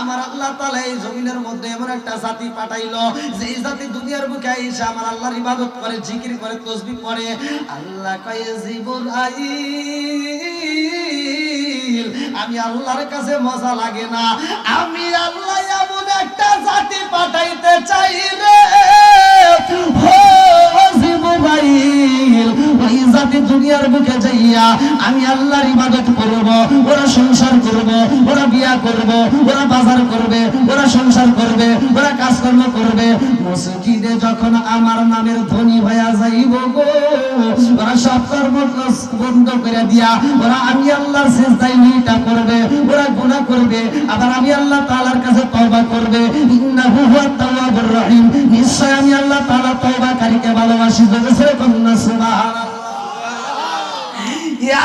আমার আল্লাহ তাআলা এই জমিনের মধ্যে এমন একটা জাতি পাঠাইলো যে জাতি দুনিয়ার এসে আমার আল্লাহর ইবাদত করে, জিকির করে, তসবিহ পড়ে। আল্লাহ কয়ে জিবরাইল আমি আল্লাহর কাছে মজা লাগে না। আমি আল্লাহ এমন একটা জাতি পাঠাইতে চাই রে। দুনিয়ার বুকে যাইয়া আমি আল্লাহর ইবাদত করব, ওরা সংসার করব, ওরা বিয়া করব, ওরা বাজার করবে, ওরা সংসার করবে, ওরা কাজকর্ম করবে। মসজিদে যখন আমার নামের ধ্বনি হইয়া যাইব গো, ওরা সব কর্ম বন্ধ করে দিয়া, ওরা আমি আল্লাহর শেষদাই নিটা করবে, ওরা গুনাহ করবে, আবার আমি আল্লাহ তাআলার কাছে তওবা করবে। ইন্নাহু হুয়াত তাওয়াবুর রহিম। নিশ্চয় আমি আল্লাহ তাআলা তওবাকারীকে ভালোবাসি জোরে কন্যা, সুবহানাল্লাহ।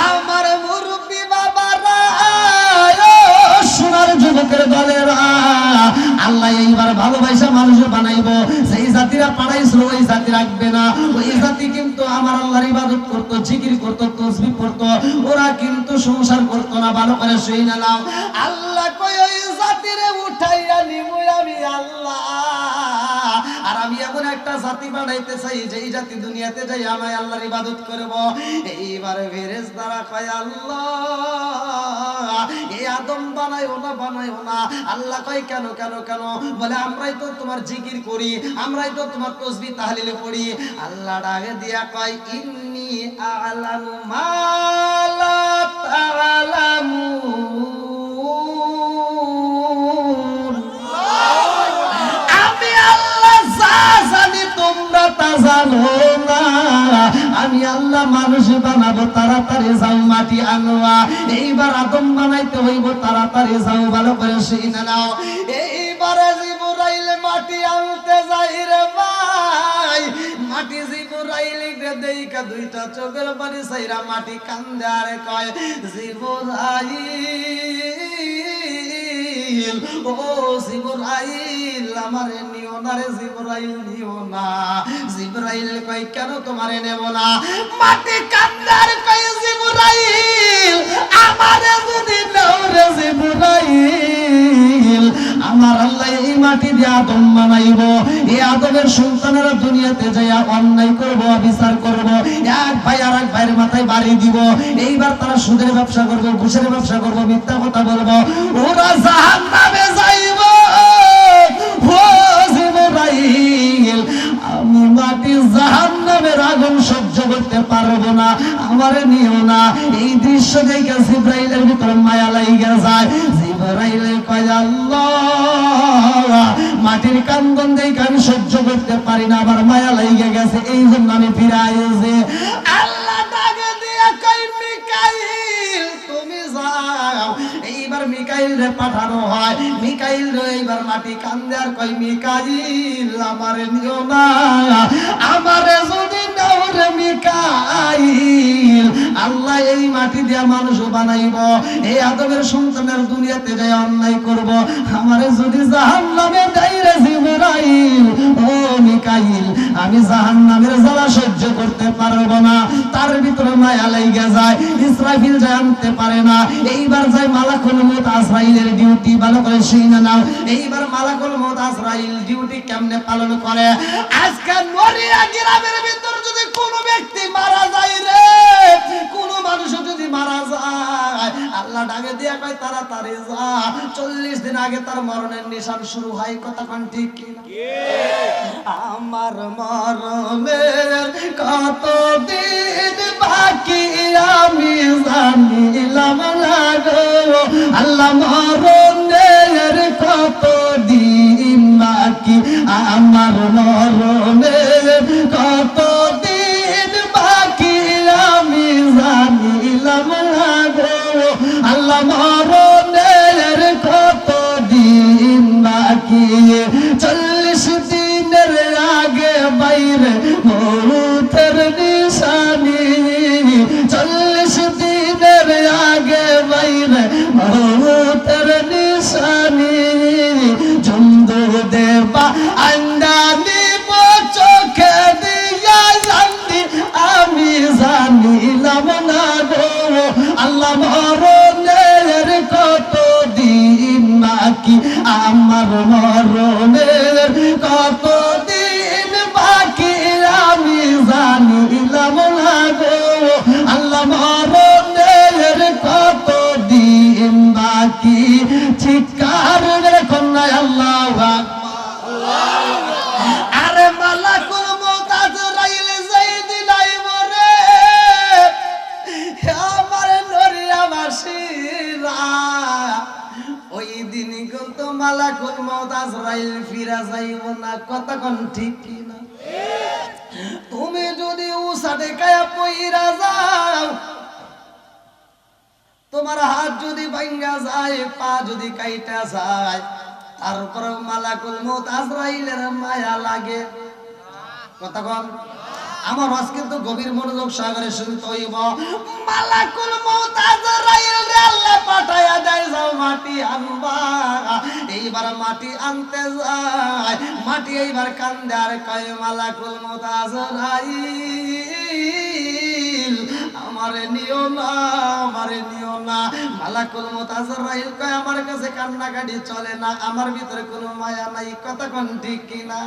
আমার মুরব্বি বাবারা সোনার যুবকের দলেরা, আল্লাহ এইবার ভালোবাসা মানুষ বানাইবো। সেই জাতিরা পাড়াইছিল ওই জাতি রাখবে না। ওই জাতি কিন্তু আমার আল্লাহর ইবাদত করতো, জিকির করতো তসবিহ করতো ওরা কিন্তু সংসার করতো না, ভালো করে শুই না আল্লাহ কই ওই জাতিরে উঠাইয়া এমন একটা জাতি বানাইতে চাই, যেই জাতি দুনিয়াতে যাই আমায় আল্লাহর ইবাদত করব। এইবারে ফেরেস দ্বারা কয়, আল্লাহ, এই আদম বানাইও না বানাইও না। আল্লাহ কয়, কেন কেন কেন? বলে, আমরাই তো তোমার জিকির করি, আমরাই তো তোমার তসবিহ তাহলিল পড়ি। আল্লাহ ডাকে দিয়া কয়, ইন্নি আলামু মা আমি আল্লাহ মানুষ বানাবো, তাড়াতাড়ি যাও মাটি আনোয়া। এইবার আদম বানাইতে হইব, তাড়াতাড়ি যাও, ভালো করে শুনে নাও। এইবারে জিবরাইল মাটি আনতে যাই রে ভাই। মাটি রে দেইকা দুইটা চোখের পানি সাইরা মাটি কান্দে আর কয়, জিবরাইল ও জিবরাইল, আমারে নিও না রে জিবরাইল, নিও না। জিবরাইল কই কেন তোমারে নেব না? মাটি কান্দার কই জিবরাইল, আমারে যদি নাও রে জিবরাইল। আমার আল্লাহ এই মাটি দিয়ে আদম বানাইব। এই আদমের সন্তানেরা দুনিয়াতে যাইয়া অন্যায় করব বিচার করব। এক ভাই আর এক ভাইয়ের মাথায় বাড়ি দিব। এইবার তারা সুদের ব্যবসা করব, ঘুষের ব্যবসা করব, মিথ্যা কথা বলব। ওরা জাহান নামে যাইব আমি মাটি জাহান নামের আগুন সহ্য করতে পারব না। আমার নিও না। এই দৃশ্য দেখে জিব্রাইলের ভিতরে মায়া লাইগা যায়। মাটির কান্দন দেখে আমি সহ্য করতে পারি না, আবার মায়া লাইগা গেছে। এই জন্য আমি ফিরে আইছি এইবার মিকাইল রে পাঠানো হয়। মিকাইল রে এইবার মাটি কান্দে আর কই মিকাইল, আমারে নিও না, আমারে যদি রে আল্লাহ এই মাটি দিয়া মানুষ বানাইব, এই সন্তানের দুনিয়াতে যাই অন্যায় করব। যদি জ্বালা সহ্য করতে পারব না। তার ভিতরে মায়া লাইগা যায় ইসরাফিল জানতে পারে না। এইবার যায় মালাকুল মউত আজরাইলের ডিউটি, ভালো করে শুনে নাও। এইবার মালাকুল মউত আজরাইল ডিউটি কেমনে পালন করে? আজকে নরিয়া গ্রামের ভিতর যদি কোনো ব্যক্তি মারা যায় রে। কোনো মানুষ যদি মারা যায়, আল্লাহ ডাকে দিয়া কয়, তাড়াতাড়ি যা। চল্লিশ দিন আগে তার মরণের নিশান শুরু হয়, কথা কোন ঠিক আমার মরণের কত দিন বাকি আমি জানিলাম না আল্লাহ মরণের কত আল্লাহ মরণের কত দিন বাকি আমার মরণের না কতক্ষণ ঠিক কি না তুমি যদি উসাটে কায়া পইরা যাও, তোমার হাত যদি ভাঙ্গা যায়, পা যদি কাইটা যায় তারপরে মালাকুল মত আজরাইলের মায়া লাগে। কথা কম আমার হজ কিন্তু গভীর মনোযোগ সাগরে শুনতে হইব। মালাকুল মউত আজরাইল রে আল্লাহ পাঠায়া দেয়, যাও মাটি আনবা। এইবার মাটি আনতে যায়। মাটি এইবার কান্দে, আর কয় মালাকুল মউত আজরাইল? আমারে নিও না, আমারে নিও না। মালাকুল মউত আজরাইল কয়, আমার কাছে কান্নাকাটি চলে না, আমার ভিতরে কোনো মায়া নাই। কথা কোন ঠিক কিনা?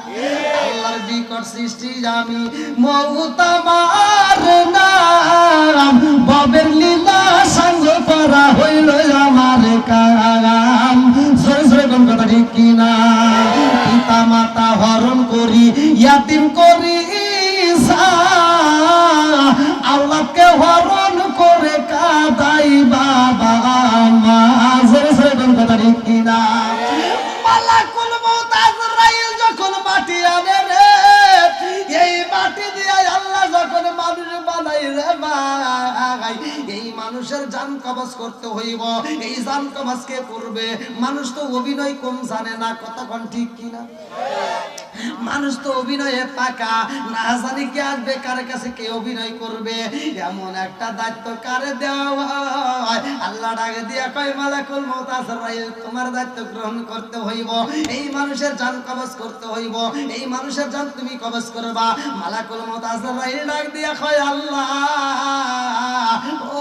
আল্লাহর বিকট সৃষ্টি আমি। মৌত আমার নাম ববের লীলা সঙ্গ করা হইল আমার কাম। সরে সরে কোন কথা ঠিক কিনা? পিতা মাতা হরণ করি, ইয়াতিম করি হরণ করে কাদাই বাবা মা। সরে সরে কোন কথা ঠিক কিনা? মালাকুল মউত যখন মাটি আনে রে, এই মাটি দিয়ে আল্লাহ যখন মানুষ বানাই রে ভাই, এই মানুষের জান কবজ করতে হইব। এই জান কবজ কে করবে? মানুষ তো অভিনয় কম জানে না কতক্ষণ ঠিক কিনা? মানুষ তো অভিনয়ে পাকা। না জানি কে আসবে, কার কাছে কে অভিনয় করবে। এমন একটা দায়িত্ব কারে দেওয়া আল্লাহ ডাকে দিয়া কয়, মালাকুল মউত আজরাইল, তোমার দায়িত্ব গ্রহণ করতে হইব। এই মানুষের জান কবজ করতে হইব। এই মানুষের জান তুমি কবজ করবা। মালাকুল মউত আজরাইল ডাক দিয়া কয়, আল্লাহ, ও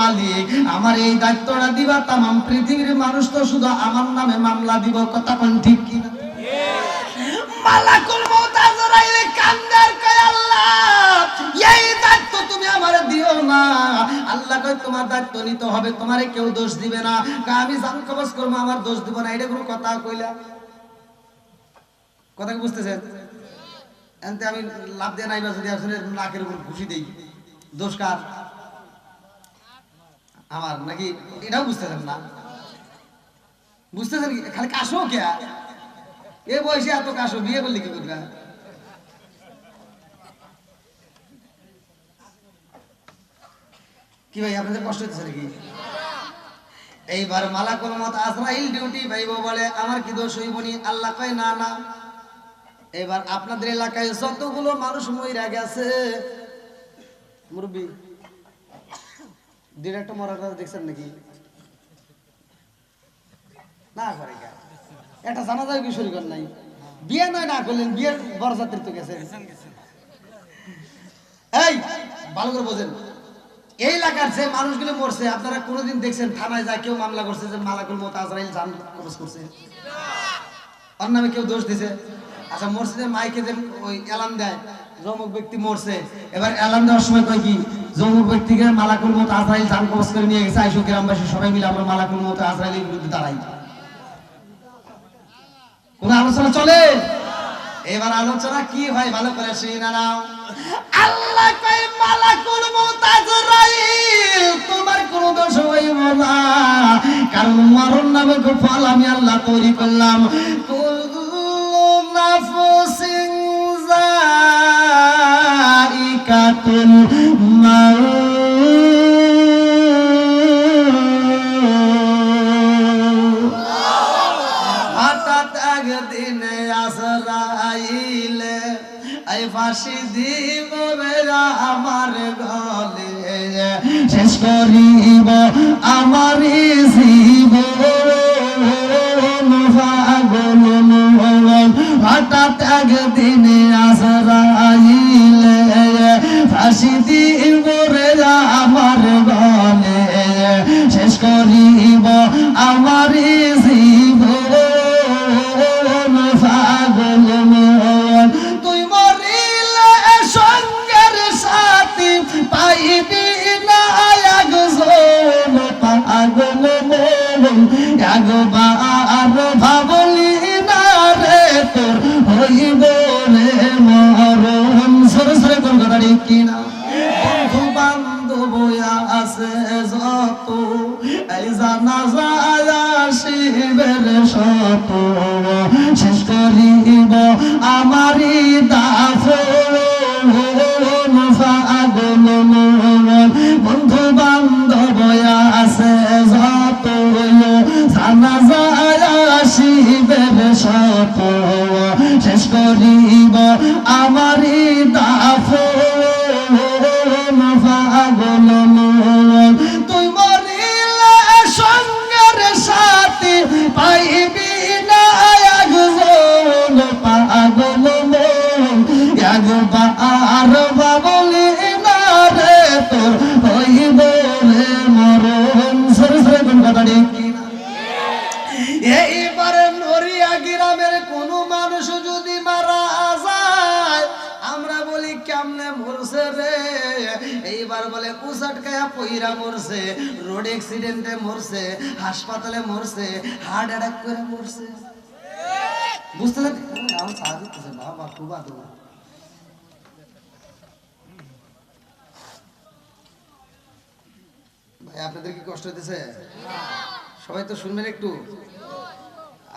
মালিক, আমার এই দায়িত্বটা দিবা। তামাম পৃথিবীর মানুষ তো শুধু আমার নামে মামলা দিব। কথা কোন ঠিক কিনা? মালাকুল মউত আজরাইল কান্দার কয় আল্লাহ। এই দায়িত্ব তুমি আমারে দিও না। আল্লাহ কয়, তোমার দায়িত্ব নিতে হবে, তোমারে কেউ দোষ দিবে না। কয়, আমি জান কবজ করব, আমার দোষ দিব না। এটা কোনো কথা কইলা? কথা কি বুঝতেছেন? এনতে আমি লাভ দিয়ে নাইবা যদি আসলে নাকের উপর ঘুষি দেই। দোষ কার? আমার, নাকি? এটাও বুঝতেছেন না? বুঝতেছেন কি? খালি কাশো কে? এ বয়সে এত কাশো, বিয়ে করলে কি করবে কি ভাই, আপনাদের কষ্ট হচ্ছে নাকি? এইবার মালাকুল মত আজরাইল ডিউটি পাইব বলে, আমার কি দোষ হইব নি? আল্লাহ কয়, না না। এবার আপনাদের এলাকায় যতগুলো মানুষ মইরা গেছে, মুরব্বী একটা মরাটা দেখছেন নাকি? না করে কে একটা জানা যায় কি শরীর নাই। বিয়ে নয় না করলেন বিয়ের বরযাত্রী তো গেছে এই ভালো করে বোঝেন। এই এলাকার যে মানুষগুলো মরছে আপনারা কোনোদিন দেখছেন থানায় যায় কেউ মামলা করছে যে মালাকুল মত আজরাইল জান কবজ করছে। ওর নামে কেউ দোষ দিছে। আচ্ছা মসজিদের মাইকে যে ওই এলান দেয় যমক ব্যক্তি মরছে। এবার এলান দেওয়ার সময় কয় কি? যমুক ব্যক্তিকে মালাকুল মত আজরাইল জান কবজ করে নিয়ে গেছে আইসো গ্রামবাসী সবাই মিলে আমরা মালাকুল মত আজরাইলের বিরুদ্ধে দাঁড়াই। কোন আলোচনা চলে? এবার আলোচনা কি হয় ভালো করে শুনি না নাও। আল্লাহ কয়, মালাকুল মত আজরাইল, তোমার কোনো দোষ হইব না। কারণ মরণ নামক ফল আমি আল্লাহ তৈরি করলাম। কুল্লু নাফসিন যায়িকাতুল এই ফাঁসি দিব আমার গলে। শেষ করিব আমার শিবের শত শেষ করিব কুসাটকায়া পইরা মরছে, রোড অ্যাক্সিডেন্টে মরছে, হাসপাতালে মরছে হার্ট অ্যাটাক করে মরছে।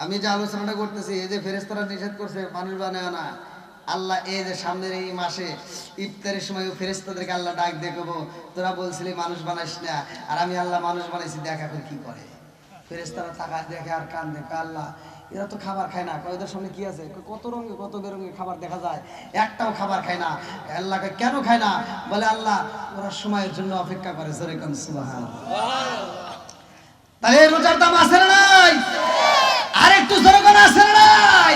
আমি যে আলোচনাটা করতেছি, এই যে ফেরেস্তারা নিষেধ করছে, মানুষ বানায় না। আল্লাহ এই যে সামনের এই মাসে ইফতারের সময় ফেরেস্তাদেরকে আল্লাহ ডাক দেখব তোরা বলছিলি মানুষ বানাইস না, আর আমি আল্লাহ মানুষ বানাইছি, দেখা করে কি করে। ফেরেস্তারা থাকা দেখে আর কান দেখে আল্লাহ, এরা তো খাবার খায় না। ওদের সামনে কি আছে? কত রঙে, কত বেরঙে খাবার দেখা যায়, একটাও খাবার খায় না। আল্লাহকে কেন খায় না? বলে, আল্লাহ, ওরা সময়ের জন্য অপেক্ষা করে। জোরে কান সুবহান তাহলে রোজার দাম আছে না নাই? আর একটু জোরে কোন, আছে নাই?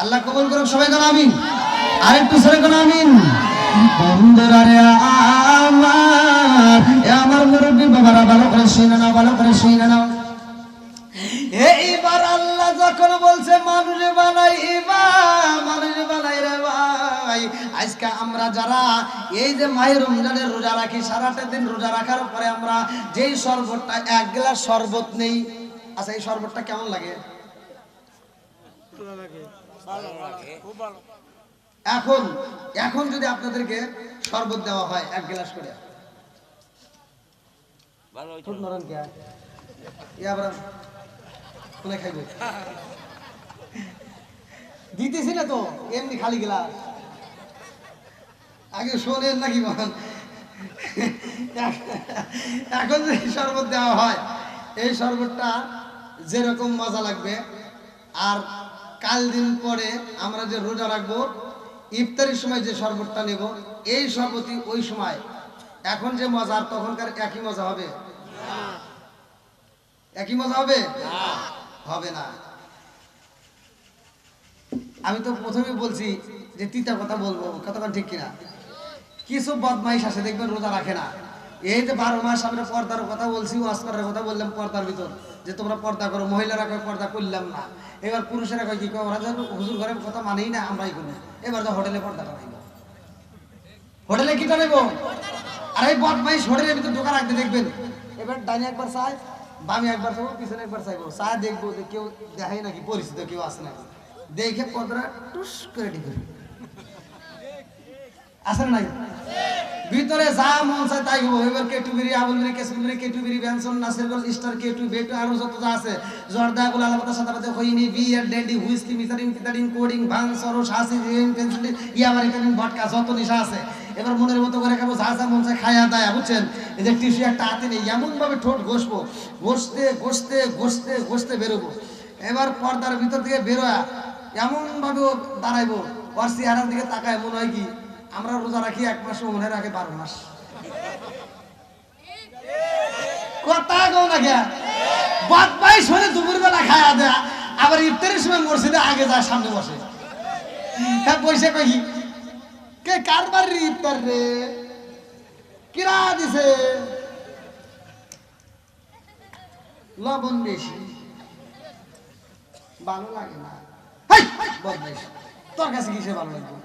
আল্লাহ কবুল করুক, সবাই কোন আমিন। আর একটু সরে কোন আমিন। আমার মুরব্বী বাবারা, ভালো করে শুনে নাও, ভালো করে শুনে নাও। এইবার আল্লাহ যখন বলছে, মানুষ বানাই বানাই রে ভাই। আজকে আমরা যারা এই যে মায়ের রমজানের রোজা রাখি, সারাটা দিন রোজা রাখার পরে আমরা যেই শরবতটা, এক গ্লাস শরবত নেই। আচ্ছা এই শরবতটা কেমন লাগে? এখন এখন যদি আপনাদেরকে শরবত দেওয়া হয় এক গ্লাস করে। ইয়া দিতেছি না তো এমনি খালি গেলাস। আগে শোনেন নাকি বল এখন যে শরবত দেওয়া হয় এই শরবতটা যেরকম মজা লাগবে আর কাল দিন পরে আমরা যে রোজা রাখব, ইফতারির সময় যে শরবতটা নেব, এই শরবতই ওই সময়। এখন যে মজা, আর তখনকার একই মজা হবে? একই মজা হবে? হবে না। আমি তো প্রথমে বলছি যে তিতা কথা বলব কতক্ষণ ঠিক কিনা? কিছু বদমাইশ আছে, দেখবেন রোজা রাখে না। এই যে বারো মাস আমরা পর্দার কথা বলছি ওয়াসকারের কথা বললাম পর্দার ভিতর, যে তোমরা পর্দা করো, মহিলারা কয় পর্দা করলাম না। এবার পুরুষেরা কয় কি কয়, ওরা যেন হুজুর ঘরের কথা মানেই না, আমরাই করি। এবার তো হোটেলে পর্দাটা নেব হোটেলে কিটা নেব আর এই বদমাইশ হোটেলের ভিতর ঢোকা রাখতে দেখবেন। এবার ডাইনে একবার চাই বামে একবার চাইব পিছনে একবার চাইব। চা দেখব যে কেউ দেখাই নাকি পরিচিত কেউ আসে নাকি। দেখে পর্দাটা টুস করে টিপে আছে না নাই? ভিতরে যা মন চায় তাই হব। এবার কে টু বিরি আবুল বিরি কেসুল বিরি কে টু বিরি বেনসন নাসিরগল স্টার কে টু বেটু, আরও যত যা আছে। জর্দা গুল আলাপাতা সাদাপাতে হইনি বিয়ার ডেন্ডি, হুইস্কি মিথারিন কিতারিন কোডিং, ভাং সরো শাসি রিন, পেন্সিল ইয়াবারি কানিন ভটকা, যত নিশা আছে। এবার মনের মতো করে খাব, যা যা মন চায় খায়া দায়া, বুঝছেন? এই যে টিস্যু একটা হাতে নেই এমন ভাবে ঠোঁট ঘষবো। ঘষতে ঘষতে ঘষতে ঘষতে বেরোবো। এবার পর্দার ভিতর থেকে বেরোয়া এমন ভাবে দাঁড়াইবো। ওর চেহারার দিকে তাকায়, মনে হয় কি আমরা রোজা রাখি এক মাস মনে রাখে বারো মাস। কথা কও না কে বদমাই শোনে দুপুর বেলা খায়া দেয়া, আবার ইফতারের সময় মসজিদে আগে যায়, সামনে বসে। হ্যাঁ পয়সা কই কি? কে কার বাড়ির ইফতার রে? কিরা দিছে? লবণ বেশি। ভালো লাগে না। তোর কাছে কিসে ভালো লাগবে?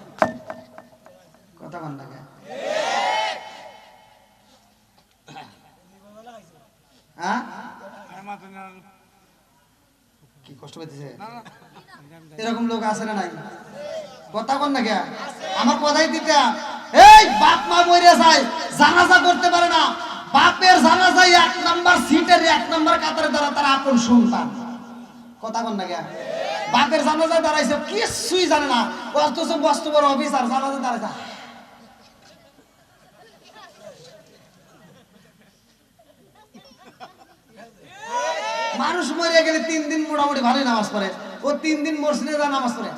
কথা কন না হ্যাঁ? কি কষ্ট এরকম লোক আছে না নাই? কথা কন না কে আমার কথাই এই, বাপ মা মরে যায়, জানাজা করতে পারে না। বাপের জানাজায় এক নাম্বার সিটের এক নাম্বার কাতারে দাঁড়া, তার আপন সন্তান। কথা কন না কে বাপের জানাজায় দাঁড়াইছে, কিছুই জানে না। অথচ বস্তু বড় অফিসার জানাজা দাঁড়াইছে। মানুষ মরে গেলে তিন দিন মোটামুটি ভালোই নামাজ পড়ে। ও তিন দিন মসজিদে নামাজ পড়ে।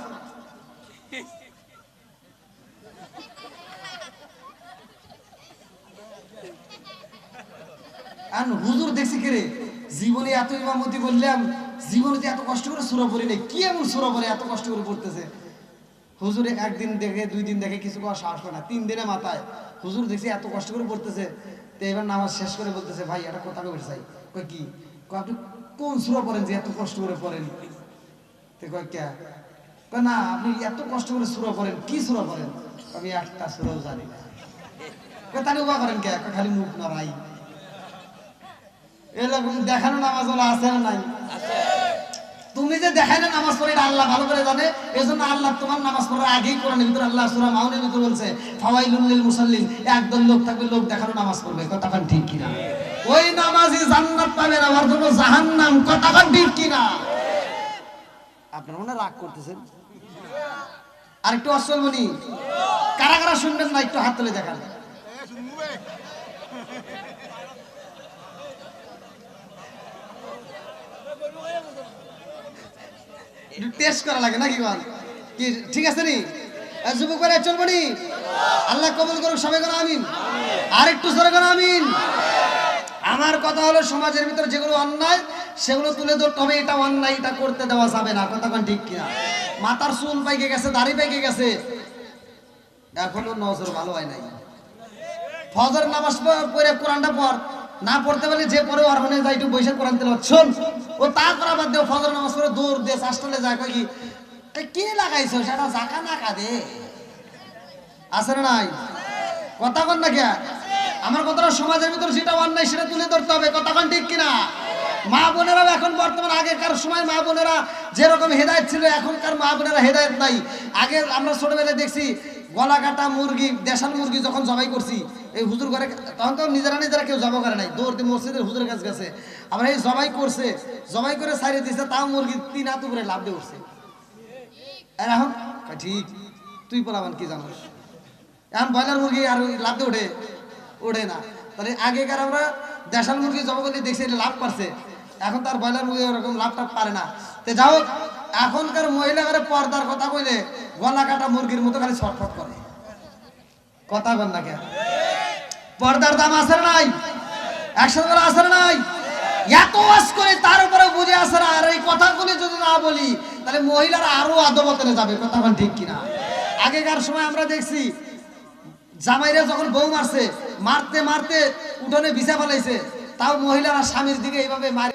হুজুর দেখছি কে রে? জীবনে এত ইমামতি করলাম, জীবনে এত কষ্ট করে সুরা পড়ি নাই, কি এমন সুরা পড়ে, এত কষ্ট করে পড়তেছে? হুজুরে একদিন দেখে, দুই দিন দেখে কিছু করার সাহস করে না, তিন দিনে মাথায়। হুজুর দেখছি এত কষ্ট করে পড়তেছে, তো এবার নামাজ শেষ করে বলতেছে, ভাই এটা কথা কবে চাই। কি? আপনি কোন সুরা পড়েন যে এত কষ্ট করে পড়েন? না, আপনি এত কষ্ট করে সুরা পড়েন, কি সুরা পড়েন? আমি একটা সুরাও জানি না। তাহলে করেন কে? খালি মুখ নড়াই। এরকম দেখানো নামাজ ওলা আছে না নাই? তুমি যে দেখাই না নামাজ পড়ে আল্লাহ ভালো করে জানে এই জন্য আল্লাহ তোমার নামাজ পড়ার আগেই কোরআনের ভিতরে আল্লাহ সুরা মাউনের ভিতরে বলছে, ফাওয়াইলুল লিল মুসাল্লিন। একদল লোক থাকবে, লোক দেখানো নামাজ পড়বে। কথা ঠিক কিনা? ওই নামাজি জান্নাত পাবে না ওর জন্য জাহান্নাম। ঠিক আপনারা মনে রাগ করতেছেন? আর একটু অসল কারা কারা শুনবেন না, একটু হাত তুলে দেখান। টেস্ট করা লাগে নাকি কি, ঠিক আছে নি? যুবক করে আল্লাহ কবুল করুক, সবাই করে, আমিন। আর একটু জোরে করে, আমিন। আমার কথা হলো সমাজের ভিতরে যেগুলো অন্যায়, সেগুলো তুলে ধরতে হবে এটা অন্যায়, এটা করতে দেওয়া যাবে না। কথা ঠিক কিনা? মাথার চুল পাইকে গেছে, দাড়ি পাইকে গেছে। এখনও নজর ভালো হয় নাই। ফজর নামাজ পড়ে কোরআনটা পড়। না পড়তে পারলে যে পরে আর মানে যাই একটু বৈশাখ কোরআন তেল শোন, ও তা করা বাদ দেও, ফজর নামাজ পড়ে দৌড় দিয়ে হাসপাতালে যায় কি কে লাগাইছো? সেটা জাকা না কাঁদে? আছে না নাই? কথা কন না কে? আমার কথাটা সমাজের ভিতর যেটা অন্যায় সেটা তুলে ধরতে হবে, কথা কন ঠিক কিনা? মা বোনেরাও এখন বর্তমান আগেকার সময় মা বোনেরা যেরকম হেদায়ত ছিল, এখনকার মা বোনেরা হেদায়ত নাই। আগে আমরা ছোটবেলায় দেখছি, গলা কাটা মুরগি, দেশাল মুরগি যখন জবাই করছি, এই হুজুর ঘরে তখন তো নিজেরা নিজেরা কেউ জবা করে নাই দৌড়তে মসজিদের হুজুরের কাছে গেছে। আবার এই জবাই করছে, জবাই করে সারিয়ে দিছে, তাও মুরগি তিন হাত উপরে লাভ দিয়ে উঠছে। এখন? ঠিক, তুই বলাবান কি জানোস? এখন ব্রয়লার মুরগি আর লাভ দিয়ে ওঠে। ওঠে না। তাহলে আগেকার আমরা দেশাল মুরগি জবা করলে দেখছি, এটা লাভ পারছে এখন তার ব্রয়লার মুরগি ওরকম লাভ টাভ পারে না। তো যাও এখনকার মহিলাদের পর্দার কথা বলে গলা কাটা মুরগির মতো খালি ছটফট করে। কথা বল না কেন? পর্দার দাম আছে নাই? একশো করে না নাই? এত ওয়াজ করে তার উপরে বুঝে আসে না, আর এই কথাগুলি যদি না বলি, তাহলে মহিলারা আরও আদবতনে যাবে, কথা বল ঠিক কিনা? আগেকার সময় আমরা দেখছি জামাইরা যখন বউ মারছে, মারতে মারতে উঠোনে বিছা ফেলাইছে, তাও মহিলারা স্বামীর দিকে এইভাবে মারি